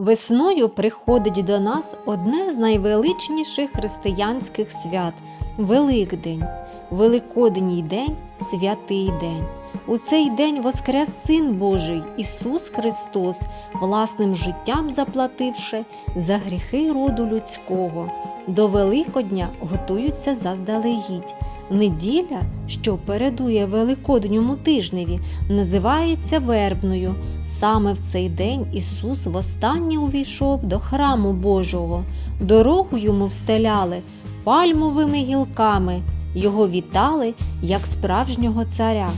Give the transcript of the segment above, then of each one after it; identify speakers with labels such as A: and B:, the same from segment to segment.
A: Весною приходить до нас одне з найвеличніших християнських свят Великдень. Великодній день святий день. У цей день воскрес Син Божий Ісус Христос, власним життям заплативши за гріхи роду людського. До Великодня готуються заздалегідь. Неділя, що передує Великодньому тижневі, називається вербною. Саме в цей день Ісус востаннє увійшов до храму Божого. Дорогу йому встеляли пальмовими гілками, його вітали як справжнього царя.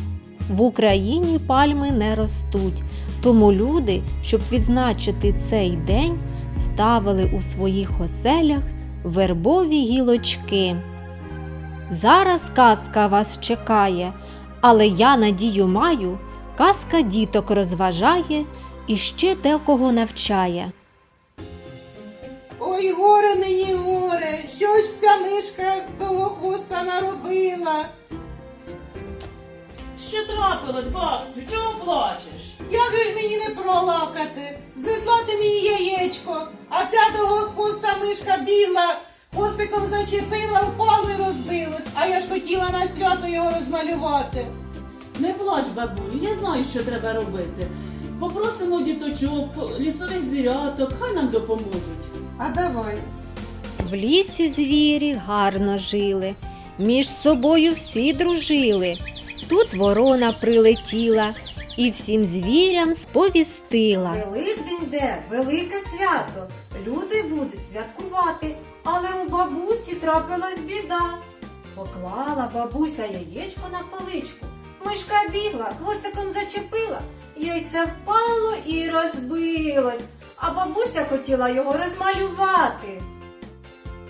A: В Україні пальми не ростуть, тому люди, щоб відзначити цей день, ставили у своїх оселях вербові гілочки. Зараз казка вас чекає, але я надію маю, казка діток розважає і ще декого навчає.
B: Ой, горе мені горе, що ж ця мишка довгохвоста наробила?
C: Що трапилось, бабцю? Чого плачеш?
B: Як же ж мені не пролакати? Знесла ти мені яєчко, а ця довгохвоста мишка біла, хвостиком зачепила, впало і розбилось, а я ж хотіла на свято його розмалювати.
C: Не плач, бабулю, я знаю, що треба робити. Попросимо діточок, лісових звіряток, хай нам допоможуть.
B: А давай.
A: В лісі звірі гарно жили, між собою всі дружили. Тут ворона прилетіла і всім звірям сповістила.
D: Великдень де велике свято. Люди будуть святкувати, але у бабусі трапилась біда. Поклала бабуся яєчко на паличку. Мишка бігла, хвостиком зачепила, яйце впало і розбилось, а бабуся хотіла його розмалювати.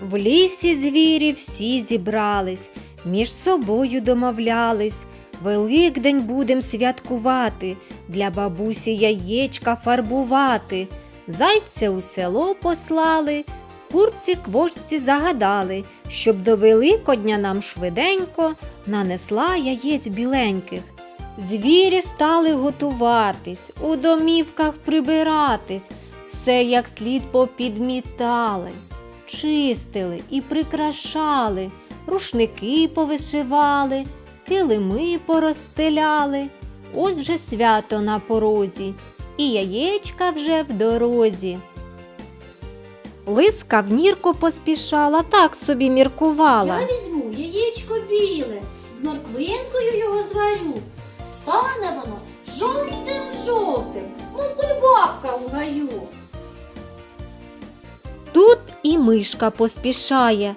A: В лісі звірі всі зібрались, між собою домовлялись. Великдень будем святкувати, для бабусі яєчка фарбувати. Зайця у село послали, курці квочці загадали, щоб до Великодня нам швиденько нанесла яєць біленьких. Звірі стали готуватись, у домівках прибиратись, все як слід попідмітали, чистили і прикрашали, рушники повишивали, килими поростеляли. Ось вже свято на порозі, і яєчка вже в дорозі. Лиска в нірку поспішала, так собі міркувала.
E: Я візьму яєчко біле, з морквинкою його зварю. Стане воно жовтим-жовтим, мов кульбабка у гаю.
A: Тут і мишка поспішає,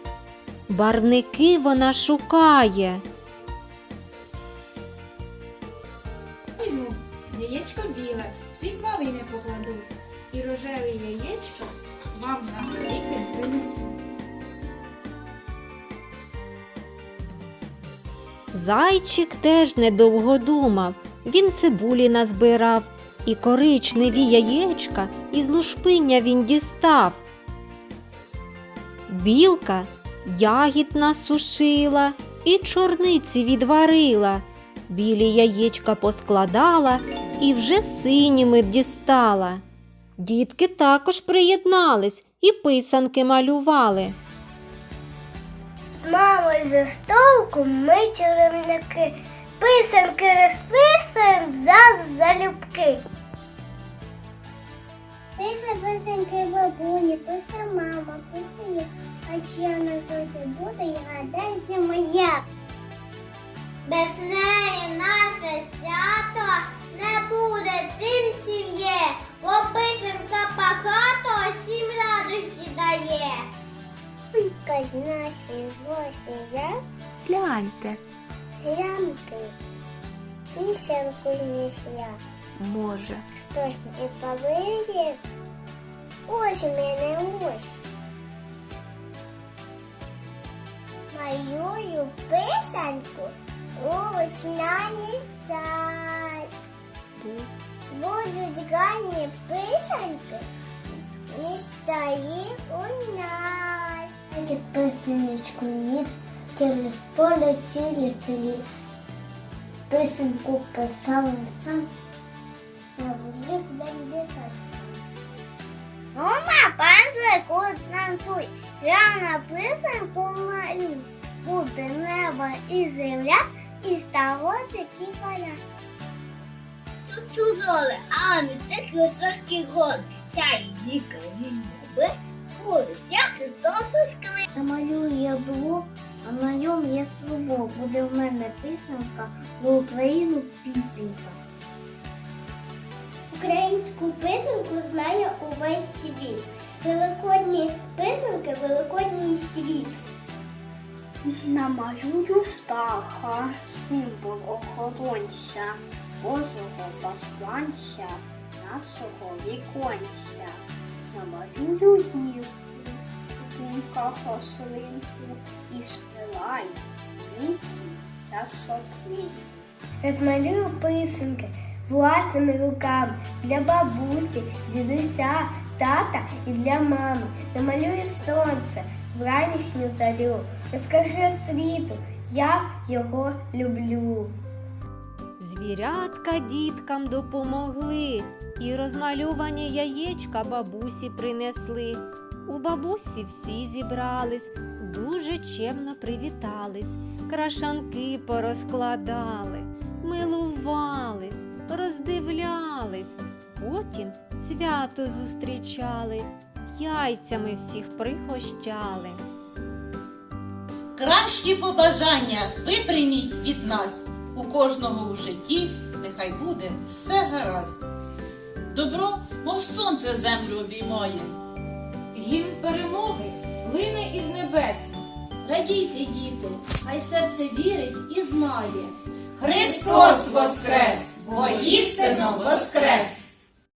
A: барвники вона шукає.
F: Вам на великий принесу.
A: Зайчик теж недовго думав, він цибулі назбирав, і коричневі яєчка із лушпиння він дістав. Білка ягід насушила і чорниці відварила, білі яєчка поскладала і вже синіми дістала. Дітки також приєднались і писанки малювали.
G: З мамою за столку ми чарівники, писанки розписуємо за залюбки. Писа писанки бабуні, писа мама, писа я, а чия на досі буде, я гадаюся моя. Без неї наше свято Ой, наші гості я
A: Гляньте,
G: гляньте, пісенку знесла.
A: може.
G: Хтось не повірив, ось у мене ось. Малюю писанку у весняний час. Будуть гарні писанки, не стоїть у нас. Такі писаночку ніс через поле, через ліс. Писанку писав сам, на вулик день літать. танцуй, я на писанку малюй. Буде небо і земля, і стало такі поля. Тут узоли, а не такі високі гори, сяй зіка від неби, Ось Христос воскрес. Намалюю я блок, а на ньому є струмок. Буде в мене писанка, в Україну пісенька. Українську писанку знає увесь світ. Великодні писанки, великодній світ. Намалюю птаха, символ охоронця, Божого посланця, нашого віконця. Намалюю гілку, гілка рослинку і спилай, ниці та сопли. Розмалюю писанки власними руками для бабусі, дідуся, тата і для мами. Намалюю сонце, вранішню зарю. Розкажи світу, як його люблю.
A: Звірятка діткам допомогли, і розмальовані яєчка бабусі принесли. У бабусі всі зібрались, дуже чемно привітались, крашанки порозкладали, милувались, роздивлялись, потім свято зустрічали, яйцями всіх пригощали.
B: Кращі побажання ви прийміть від нас. У кожного в житті нехай буде все гаразд.
C: Добро, мов сонце землю обіймає.
D: Гімн перемоги лине із небес.
E: Радійте, діти, хай серце вірить і знає.
B: Христос воскрес! Воістину воскрес!